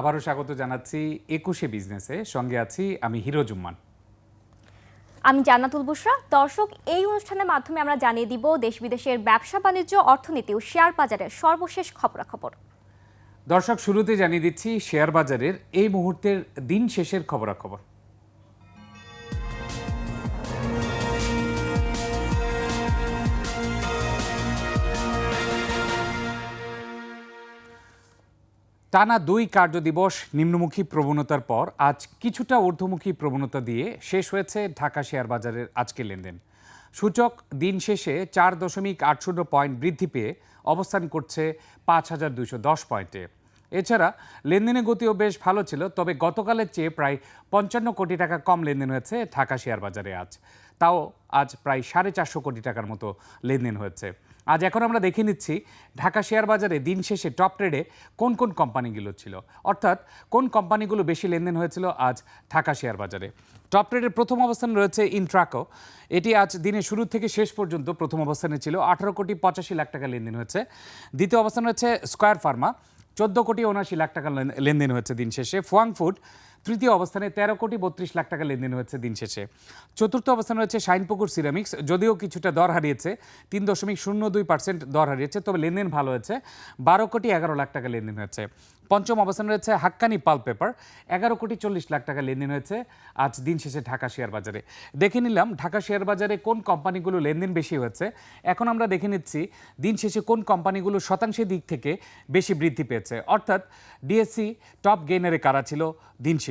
আবারও স্বাগত জানাচ্ছি একুশে বিজনেসে। সঙ্গে আছি আমি হিরো জুম্মান। আমি জান্নাতুল বুশরা। দর্শক এই অনুষ্ঠানের মাধ্যমে আমরা জানিয়ে দিব দেশ বিদেশের ব্যবসা বাণিজ্য অর্থনীতি ও শেয়ার বাজারের সর্বশেষ খবরাখবর। দর্শক শুরুতে জানিয়ে দিচ্ছি শেয়ার বাজারের এই মুহূর্তের দিন শেষের খবরাখবর। টানা দুই কার্যদিবস নিম্নমুখী প্রবণতার পর আজ কিছুটা ঊর্ধ্বমুখী প্রবণতা দিয়ে শেষ হয়েছে ঢাকা শেয়ার বাজারের আজকের লেনদেন। সূচক দিন শেষে চার দশমিক আট শূন্য পয়েন্ট বৃদ্ধি পেয়ে অবস্থান করছে পাঁচ হাজার দুশো দশ পয়েন্টে। এছাড়া লেনদেনের গতিও বেশ ভালো ছিল, তবে গতকালের চেয়ে প্রায় পঞ্চান্ন কোটি টাকা কম লেনদেন হয়েছে ঢাকা শেয়ার বাজারে আজ। তাও আজ প্রায় সাড়ে চারশো কোটি টাকার মতো লেনদেন হয়েছে। আজ এখন আমরা দেখে নিচ্ছি ঢাকা শেয়ার বাজারে দিন শেষে টপ ট্রেডে কোন কোন কোম্পানিগুলো ছিল। অর্থাৎ কোন কোম্পানিগুলো বেশি লেনদেন হয়েছিল আজ ঢাকা শেয়ার বাজারে। টপ ট্রেডের প্রথম অবস্থান রয়েছে ইন্ট্রাকো। এটি আজ দিনের শুরু থেকে শেষ পর্যন্ত প্রথম অবস্থানে ছিল। আঠারো কোটি পঁচাশি লাখ টাকা লেনদেন হয়েছে। দ্বিতীয় অবস্থান রয়েছে স্কোয়ার ফার্মা। চোদ্দ কোটি উনআশি লাখ টাকা লেনদেন হয়েছে দিন শেষে। ফুয়াং ফুড তৃতীয় অবস্থানে তেরো কোটি বত্রিশ লাখ টাকা লেনদেন হয়েছে দিন শেষে। চতুর্থ অবস্থানে রয়েছে শাইনপুকুর সিরামিক্স, যদিও কিছুটা দর হারিয়েছে, তিন দশমিক শূন্য দুই পার্সেন্ট দর হারিয়েছে, তবে লেনদেন ভালো হয়েছে, বারো কোটি এগারো লাখ টাকা লেনদেন হয়েছে। পঞ্চম অবস্থানে রয়েছে হাক্কানি পাল পেপার, এগারো কোটি চল্লিশ লাখ টাকা লেনদেন হয়েছে আজ দিন শেষে ঢাকা শেয়ার বাজারে। দেখে নিলাম ঢাকা শেয়ার বাজারে কোন কোম্পানিগুলো লেনদেন বেশি হয়েছে। এখন আমরা দেখে নিচ্ছি দিন শেষে কোন কোম্পানিগুলো শতাংশের দিক থেকে বেশি বৃদ্ধি পেয়েছে। অর্থাৎ ডিএসসি টপ গেইনারে কারা ছিল দিন শেষে?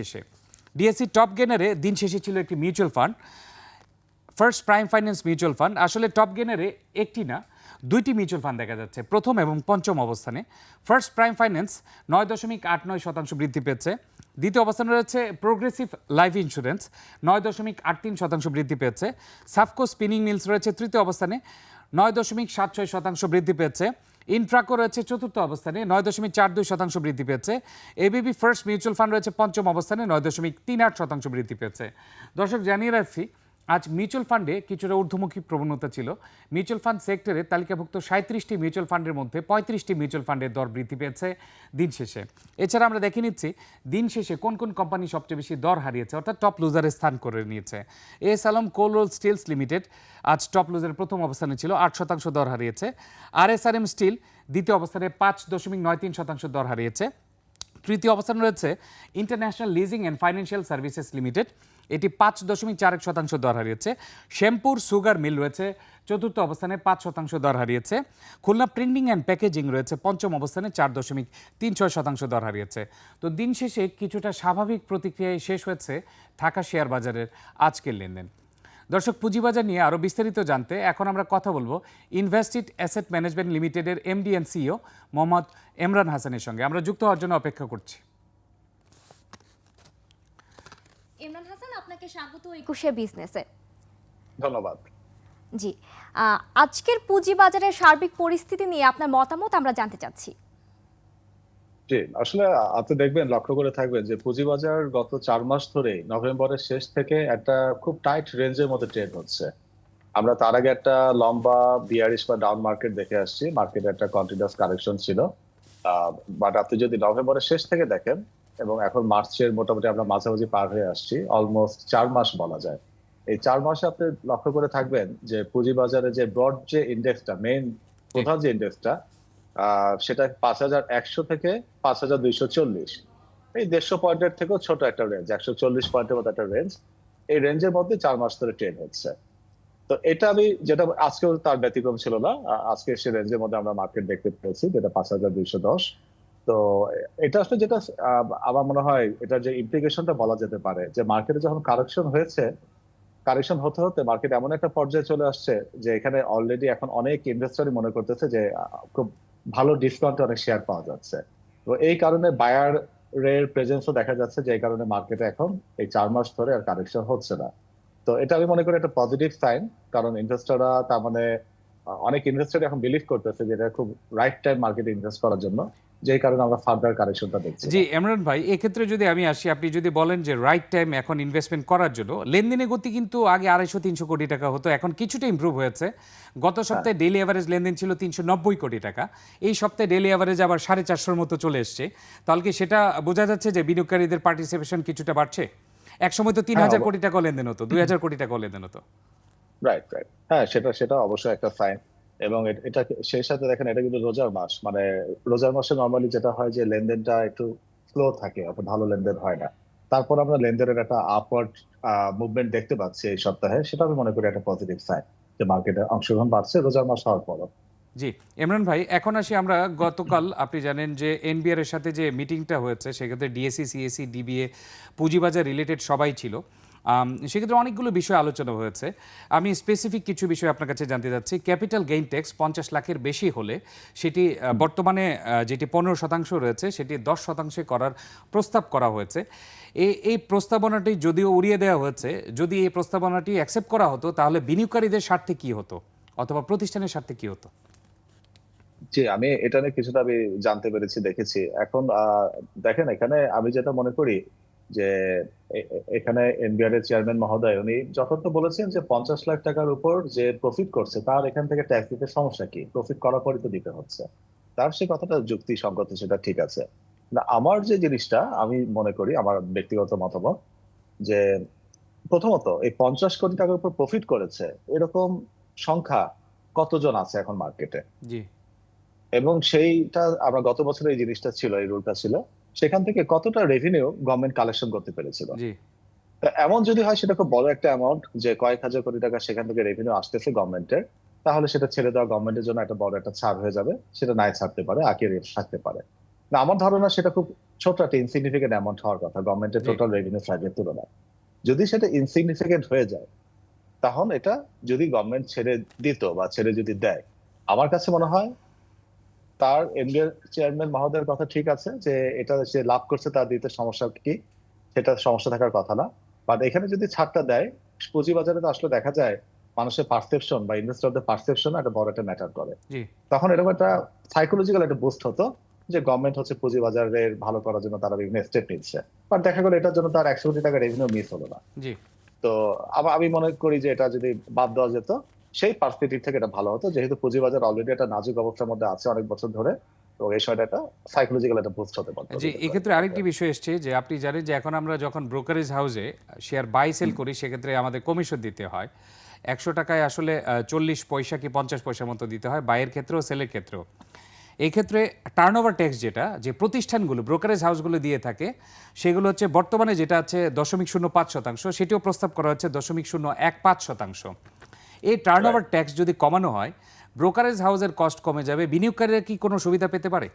ডিএসসি টপ গেইনারে দিন শেষে ছিল একটি mutual fund first prime finance mutual fund আসলে টপ গেনারে একটি না, দুইটি মিউচুয়াল ফান্ড দেখা যাচ্ছে, প্রথম এবং পঞ্চম অবস্থানে। ফার্স্ট প্রাইম ফাইন্যান্স নয় দশমিক আট নয় শতাংশ বৃদ্ধি পেয়েছে। দ্বিতীয় অবস্থানে রয়েছে প্রোগ্রেসিভ লাইফ ইন্স্যুরেন্স নয় দশমিক আট তিন শতাংশ বৃদ্ধি পেয়েছে। সাফকো স্পিনিং মিলস রয়েছে তৃতীয় অবস্থানে, নয় দশমিক সাত ছয় শতাংশ বৃদ্ধি পেয়েছে। ইনফ্রাকো রয়েছে চতুর্থ অবস্থানে, নয় দশমিক চার দুই শতাংশ বৃদ্ধি পেয়েছে। এবিবি ফার্স্ট মিউচুয়াল ফান্ড রয়েছে পঞ্চম অবস্থানে, নয় দশমিক তিন আট শতাংশ বৃদ্ধি পেয়েছে। দর্শক, জানিয়ে রাখছি আজ মিউচুয়াল ফান্ডে কিছুটা ঊর্ধ্বমুখী প্রবণতা ছিল। মিউচুয়াল ফান্ড সেক্টরে তালিকাভুক্ত সাঁত্রিশটি মিউচুয়াল ফান্ডের মধ্যে পঁয়ত্রিশটি মিউচুয়াল ফান্ডের দর বৃদ্ধি পেয়েছে দিন শেষে। এছাড়া আমরা দেখে নিচ্ছি দিন শেষে কোন কোন কোম্পানি সবচেয়ে বেশি দর হারিয়েছে, অর্থাৎ টপ লুজারের স্থান করে নিয়েছে। S Alam cold roll steels limited আজ টপ লুজারের প্রথম অবস্থানে ছিল, আট শতাংশ দর হারিয়েছে। আর এস আর এম স্টিল দ্বিতীয় অবস্থানে পাঁচ দশমিক নয় তিন শতাংশ দর হারিয়েছে। তৃতীয় অবস্থান রয়েছে international leasing and financial services limited. এটি পাঁচ দশমিক চার এক শতাংশ দর হারিয়েছে। শ্যামপুর সুগার মিল রয়েছে, চতুর্থ অবস্থানে পাঁচ শতাংশ দর হারিয়েছে। খুলনা প্রিন্টিং অ্যান্ড প্যাকেজিং রয়েছে, পঞ্চম অবস্থানে চার দশমিক তিন ছয় শতাংশ দর হারিয়েছে। তো দিন শেষে কিছুটা স্বাভাবিক প্রতিক্রিয়ায় শেষ হয়েছে ঢাকা শেয়ার বাজারের আজকের লেনদেন। দর্শক, পুঁজিবাজার নিয়ে আরও বিস্তারিত জানতে এখন আমরা কথা বলব ইনভেস্টিড অ্যাসেট ম্যানেজমেন্ট লিমিটেডের MD and CEO Mohammad Emran হাসানের সঙ্গে। আমরা যুক্ত হওয়ার জন্য অপেক্ষা করছি ইমরান হাসান আপনাকে স্বাগত একুশে বিজনেসে। ধন্যবাদ। জি আজকের পুঁজিবাজারের সার্বিক পরিস্থিতি নিয়ে আপনার মতামত আমরা জানতে চাচ্ছি। জি আসলে আপনি দেখবেন লক্ষ্য করে থাকবেন যে পুঁজিবাজার গত চার মাস ধরে নভেম্বরের শেষ থেকে একটা খুব টাইট রেঞ্জের মধ্যে ট্রেড হচ্ছে। আমরা তার আগে একটা লম্বা বিয়ারিশ বা ডাউন মার্কেট দেখে আসছি। মার্কেটে একটা কন্টিনিউয়াস কারেকশন ছিল। বাট আপনি যদি নভেম্বরের শেষ থেকে দেখেন এবং এখন মার্চের মোটামুটি আমরা মাঝামাঝি পার হয়ে আসছি অলমোস্ট চার মাস বলা যায়। এই চার মাসে আপনি লক্ষ্য করে থাকবেন যে পুঁজিবাজারে যে ব্রড যে ইন্ডেক্সটা মেইন প্রধান যে ইন্ডেক্সটা সেটা পাঁচ হাজার একশো থেকে পাঁচ হাজার দুইশো চল্লিশ। এই দেড়শো পয়েন্টের থেকেও ছোট একটা রেঞ্জ একশো চল্লিশ পয়েন্টের মতো একটা রেঞ্জ এই রেঞ্জের মধ্যে চার মাস ধরে ট্রেড হচ্ছে। তো এটা আমি যেটা আজকেও তার ব্যতিক্রম ছিল না আজকে সে রেঞ্জের মধ্যে আমরা মার্কেট দেখতে পেয়েছি যেটা পাঁচ হাজার দুইশো দশ। তো, এটা আসলে যেটা আমার মনে হয় এটার যে ইমপ্লিকেশনটা বলা যেতে পারে, যে মার্কেটে যখন কারেকশন হয়েছে কারেকশন হতে হতে মার্কেট এমন একটা পর্যায়ে চলে আসছে যে এখানে অলরেডি এখন অনেক ইনভেস্টরই মনে করতেছে যে খুব ভালো ডিসকাউন্টে অনেক শেয়ার পাওয়া যাচ্ছে। তো এই কারণে বায়ার এর প্রেজেন্সও দেখা যাচ্ছে যে এই কারণে মার্কেটে এখন এই চার মাস ধরে আর কারেকশন হচ্ছে না। তো এটা আমি মনে করি একটা পজিটিভ সাইন কারণ ইনভেস্টররা তার মানে অনেক ইনভেস্টর এখন বিলিভ করতেছে যে এটা খুব রাইট টাইম মার্কেটে ইনভেস্ট করার জন্য। যেই কারণে আমরা ফার্দার কারেকশনটা দেখছি। জি ইমরান ভাই এক্ষেত্রে যদি আমি আসি আপনি যদি বলেন যে রাইট টাইম এখন ইনভেস্টমেন্ট করার জন্য লেনদেনের গতি কিন্তু আগে আড়াইশো তিনশো কোটি টাকা হতো এখন কিছুটা ইমপ্রুভ হয়েছে। গত সপ্তাহে ডেলি অ্যাভারেজ লেনদেন ছিল তিনশো নব্বই কোটি টাকা। এই সপ্তাহে ডেলি অ্যাভারেজ আবার সাড়ে চারশোর মতো চলে এসছে। তাহলে কি সেটা বোঝা যাচ্ছে যে বিনিয়োগকারীদের পার্টিসিপেশন কিছুটা বাড়ছে? একসময় তো তিন হ্যাঁ, হাজার কোটি টাকা লেনদেন হতো দুই হাজার কোটি টাকা লেনদেন হতো। রাইট রাইট হ্যাঁ সেটা সেটা অবশ্যই একটা সাইন এবং এটা সেই সাথে দেখেন, এটা কিন্তু রোজার মাস। মানে রোজার মাসে নর্মালি যেটা হয় যে, লেনদেনটা একটু স্লো থাকে, অত ভালো লেনদেন হয় না। তারপর আমরা লেনদেনের একটা আপওয়ার্ড মুভমেন্ট দেখতে পাচ্ছি এই সপ্তাহে। সেটা আমি মনে করি একটা পজিটিভ সাইন যে মার্কেটে অংশগ্রহণ বাড়ছে রোজার মাস হওয়ার পরও। জি। ইমরান ভাই, এখন আসি আমরা গতকাল, আপনি জানেন যে এনবিআর এর সাথে যে মিটিংটা হয়েছে, সেক্ষেত্রে ডিএসসি সিএসসি ডিবিএ পুঁজিবাজার রিলেটেড সবাই ছিল। সেক্ষেত্রে অনেকগুলো বিষয় আলোচনা হয়েছে। আমি স্পেসিফিক কিছু বিষয় আপনার কাছে জানতে চাচ্ছি। ক্যাপিটাল গেইন ট্যাক্স পঞ্চাশ লাখের বেশি হলে সেটি বর্তমানে যেটি পনেরো শতাংশ রয়েছে, সেটি দশ শতাংশে করার প্রস্তাব করা হয়েছে। এই এই প্রস্তাবনাটি যদিও উড়িয়ে দেওয়া হয়েছে, যদি এই প্রস্তাবনাটি অ্যাকসেপ্ট করা হতো, তাহলে বিনিয়োগকারীদের স্বার্থে কি হতো? অথবা প্রতিষ্ঠানের স্বার্থে কি হতো? জি, আমি এটা নিয়ে কিছুটা আমি জানতে পেরেছি, দেখেছি। এখন দেখেন, এখানে আমি যেটা মনে করি যে এখানে এনবিআর এর চেয়ারম্যান মহোদয় উনি তো বলেছেন যে পঞ্চাশ লাখ টাকার উপর যে প্রফিট করছে তার এখান থেকে ট্যাক্স দিতে সমস্যা কি? প্রফিট করার পরই তো দিতে হচ্ছে। তার সেই কথাটা যুক্তিসঙ্গত সেটা ঠিক আছে। না আমার যে জিনিসটা আমি মনে করি আমার ব্যক্তিগত মতামত যে প্রথমত এই পঞ্চাশ কোটি টাকার উপর প্রফিট করেছে এরকম সংখ্যা কতজন আছে এখন মার্কেটে জি। এবং সেইটা আমরা গত বছর এই জিনিসটা ছিল এই রুলটা ছিল সেখান থেকে কতটা রেভিনিউ গভর্নমেন্ট কালেকশন করতে পেরেছিল? এমন যদি হয় সেটা খুব বড় একটা অ্যামাউন্ট যে কয়েক হাজার কোটি টাকা সেখান থেকে রেভিনিউ আসতেছে গভর্নমেন্টের তাহলে সেটা ছেড়ে দেওয়া গভর্নমেন্টের জন্য একটা বড় একটা ছাড় হয়ে যাবে। সেটা নাই ছাড়তে পারে আগে থাকতে পারে। না আমার ধারণা সেটা খুব ছোট একটা ইনসিগনিফিকেন্ট অ্যামাউন্ট হওয়ার কথা গভর্নমেন্টের টোটাল রেভিনিউ ফ্ল্যাগের তুলনায়। যদি সেটা ইনসিগনিফিকেন্ট হয়ে যায় তখন এটা যদি গভর্নমেন্ট ছেড়ে দিত বা ছেড়ে যদি দেয় আমার কাছে মনে হয় তার এনবিআর চেয়ারম্যান মহোদয়ের কথা ঠিক আছে যে এটা সে লাভ করছে তার দিতে সমস্যা কি? সেটা সমস্যা থাকার কথা না। বাট এখানে যদি ছাড়টা দেয় পুঁজিবাজারে তো আসলে দেখা যায় মানুষের পারসেপশন বা ইনভেস্টরদের পারসেপশন একটা বড় একটা ম্যাটার করে। তখন এরকম একটা সাইকোলজিক্যাল একটা বুস্ট হতো যে গভর্নমেন্ট হচ্ছে পুঁজিবাজারের ভালো করার জন্য তারা বিভিন্ন স্টেপ নিচ্ছে। বাট দেখা গেলো এটার জন্য তার একশো কোটি টাকা রেভিনিউ মিস হলো না। তো আবার আমি মনে করি যে এটা যদি বাদ দেওয়া যেত সেই পার্সপেক্টিভ থেকে এটা ভালো হতো। যেহেতু পুঁজিবাজার অলরেডি একটা নাজুক অবস্থার মধ্যে আছে অনেক বছর ধরে এক্ষেত্রে ব্রোকারেজ চল্লিশ পয়সা কি পঞ্চাশ মতো দিতে হয় বাইয়ের ক্ষেত্রেও সেলের ক্ষেত্রেও। এই ক্ষেত্রে টার্ন ওভার যেটা, যে প্রতিষ্ঠানগুলো ব্রোকারেজ হাউসগুলো দিয়ে থাকে, সেগুলো হচ্ছে বর্তমানে যেটা আছে দশমিক শূন্য পাঁচ শতাংশ, সেটিও প্রস্তাব করা হচ্ছে দশমিক শূন্য এক পাঁচ শতাংশ। এই টার্ন ওভার ট্যাক্স যদি কমানো হয় ব্রোকারেজ হাউসের কস্ট কমে যাবে বিনিয়োগকারীরা কি কোনো সুবিধা পেতে পারে?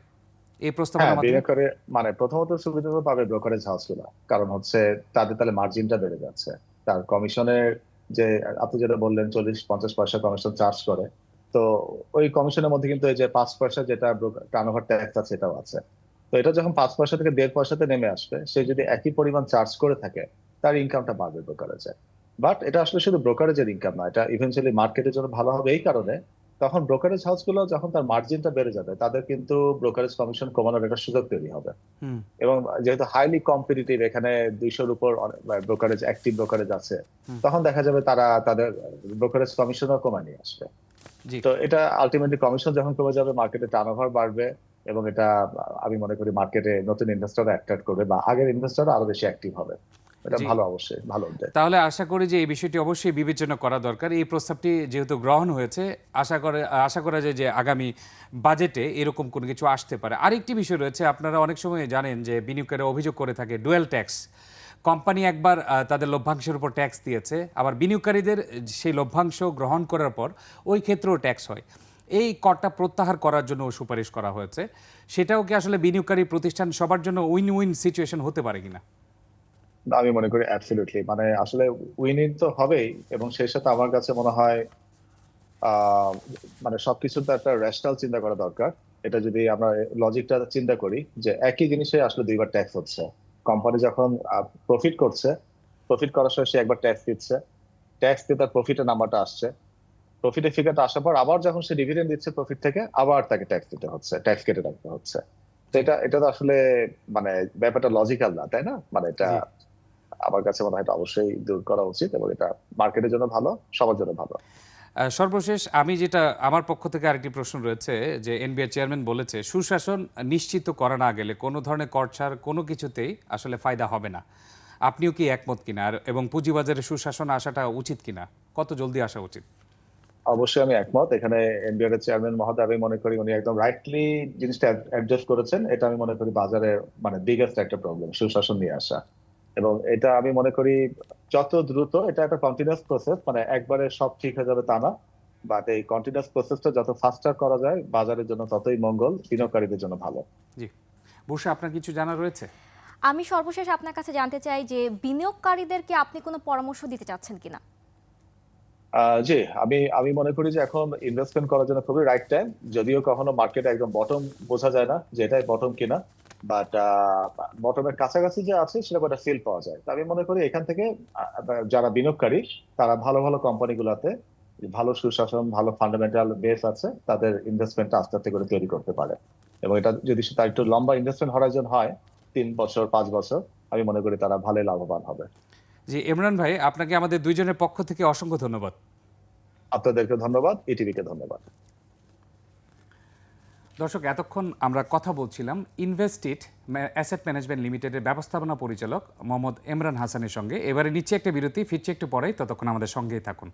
এই হ্যাঁ বিনিয়োগকারী মানে প্রথমত সুবিধা তো পাবে ব্রোকারেজ হাউসগুলো কারণ হচ্ছে তাদের তাহলে মার্জিনটা বেড়ে যাচ্ছে। তার কমিশনের যে আপনি যেটা বললেন চল্লিশ পঞ্চাশ পয়সা কমিশন চার্জ করে তো ওই কমিশনের মধ্যে কিন্তু এই যে পাঁচ পয়সা যেটা টার্ন ওভার ট্যাক্স আছে এটাও আছে। তো এটা যখন পাঁচ পয়সা থেকে দেড় পয়সাতে নেমে আসবে সে যদি একই পরিমাণ চার্জ করে থাকে তার ইনকামটা বাড়বে ব্রোকারেজে বাট এটা আসলে শুধু ব্রোকারেজের ইনকাম না এটা ইভেন্চুয়ালি মার্কেটের জন্য ভালো হবে এই কারণে। তখন ব্রোকারেজ হাউসগুলো যখন তার মার্জিনটা বেড়ে যাবে তাদের কিন্তু ব্রোকারেজ কমিশন কমানোর একটা সুযোগ তৈরি হবে। এবং যেহেতু হাইলি কম্পিটিটিভ এখানে দুইশোর উপর ব্রোকারেজ অ্যাক্টিভ ব্রোকারেজ আছে তখন দেখা যাবে তারা তাদের ব্রোকারেজ কমিশনও কমায় নিয়ে আসবে। তো এটা আলটিমেটলি কমিশন যখন কমে যাবে মার্কেটে টার্নওভার বাড়বে এবং এটা আমি মনে করি মার্কেটে নতুন ইনভেস্টর অ্যাট্রাক্ট করবে বা আগের ইনভেস্টর আরও বেশি অ্যাক্টিভ হবে। এটা ভালো অবশ্যই ভালো তাহলে আশা করি যে এই বিষয়টি অবশ্যই বিবেচনা করা দরকার। এই প্রস্তাবটি যেহেতু গ্রহণ হয়েছে আশা করে আশা করা যায় যে আগামী বাজেটে এরকম কোনো কিছু আসতে পারে। আরেকটি বিষয় রয়েছে আপনারা অনেক সময় জানেন যে বিনিয়োগকারীরা অভিযোগ করে থাকে ডুয়েল ট্যাক্স। কোম্পানি একবার তাদের লভ্যাংশের উপর ট্যাক্স দিয়েছে আবার বিনিয়োগকারীদের সেই লভ্যাংশ গ্রহণ করার পর ওই ক্ষেত্রেও ট্যাক্স হয়। এই করটা প্রত্যাহার করার জন্য সুপারিশ করা হয়েছে। সেটাও কি আসলে বিনিয়োগকারী প্রতিষ্ঠান সবার জন্য উইন উইন সিচুয়েশন হতে পারে কিনা? আমি মনে করি অ্যাবসলিউটলি মানে আসলে উইনিং তো হবেই এবং সেই সাথে আমার কাছে মনে হয় মানে সবকিছুর তো একটা রেশনাল চিন্তা করা দরকার। এটা যদি আমরা লজিকটা চিন্তা করি যে একই জিনিসে আসলে দুইবার ট্যাক্স হচ্ছে। কোম্পানি যখন প্রফিট করছে প্রফিট করার সময় সে একবার ট্যাক্স দিচ্ছে। ট্যাক্স দিয়ে তার প্রফিটের নাম্বারটা আসছে। প্রফিটের ফিগারটা আসার পর আবার যখন সে ডিভিডেন্ড দিচ্ছে প্রফিট থেকে, আবার তাকে ট্যাক্স দিতে হচ্ছে ট্যাক্স কেটে রাখতে হচ্ছে। এটা এটা তো আসলে মানে ব্যাপারটা লজিক্যাল না, তাই না? মানে এটা। আমার কাছে মনে হয় এটা অবশ্যই দূর করা উচিত এবং এটা মার্কেটের জন্য ভালো সবার জন্য ভালো। সর্বশেষ আমি যেটা আমার পক্ষ থেকে আরেকটি প্রশ্ন রয়েছে যে এনবিআর চেয়ারম্যান বলেছে সুশাসন নিশ্চিত করা না গেলে কোনো ধরনের কর ছাড় কোনো কিছুতেই আসলে ফায়দা হবে না। আপনিও কি একমত কিনা? আর এবং পুঁজিবাজারে সুশাসন আসাটা উচিত কিনা? কত জলদি আসা উচিত? অবশ্যই আমি একমত। এখানে এনবিআর এর চেয়ারম্যান মহোদয় আমি মনে করি উনি একদম রাইটলি জিনিসটা অ্যাডজাস্ট করেছেন। এটা আমি মনে করি বাজারে মানে বিগেস্ট একটা প্রবলেম সুশাসন নিয়ে আসা। এবং এটা আমি মনে করি যত দ্রুত এটা একটা কন্টিনিউয়াস প্রসেস মানে একবারে সব ঠিক হয়ে যাবে তা না বাট এই কন্টিনিউয়াস প্রসেসটা যত ফাস্টার করা যায় বাজারের জন্য ততই মঙ্গল বিনিয়োগকারীদের জন্য ভালো। জি। বসে আপনার কিছু জানা রয়েছে? আমি সর্বশেষ আপনার কাছে জানতে চাই যে বিনিয়োগকারীদেরকে আপনি কোনো পরামর্শ দিতে চাচ্ছেন কিনা? আহ, জি আমি আমি মনে করি যে এখন ইনভেস্টমেন্ট করার জন্য খুবই রাইট টাইম যদিও কখনো মার্কেটে একদম বটম বোঝা যায় না যে এটাই বটম কিনা। বাট বটমের কাছাকাছি যে আছে সেটা একটা ফিল পাওয়া যায়? তো আমি মনে করি এখান থেকে যারা বিনিয়োগকারী তারা ভালো ভালো কোম্পানিগুলোতে ভালো সুশাসন ভালো ফান্ডামেন্টাল বেস আছে তাদের ইনভেস্টমেন্টটা আস্তে আস্তে করে তৈরি করতে পারে। এবং এটা যদি তার একটু লম্বা ইনভেস্টমেন্ট হরাইজন হয় তিন বছর পাঁচ বছর আমি মনে করি তারা ভালোই লাভবান হবে। জি ইমরান ভাই আপনাকে আমাদের দুইজনের পক্ষ থেকে অসংখ্য ধন্যবাদ। আপনাদেরকে ধন্যবাদ ইটিভিকে ধন্যবাদ। দর্শক, এতক্ষণ আমরা কথা বলছিলাম ইনভেস্টিড অ্যাসেট ম্যানেজমেন্ট লিমিটেডের ব্যবস্থাপনা পরিচালক মোহাম্মদ ইমরান হাসানের সঙ্গে। এবারে নিচ্ছে একটা বিরতি, ফিরছে একটু পরেই, ততক্ষণ আমাদের সঙ্গেই থাকুন।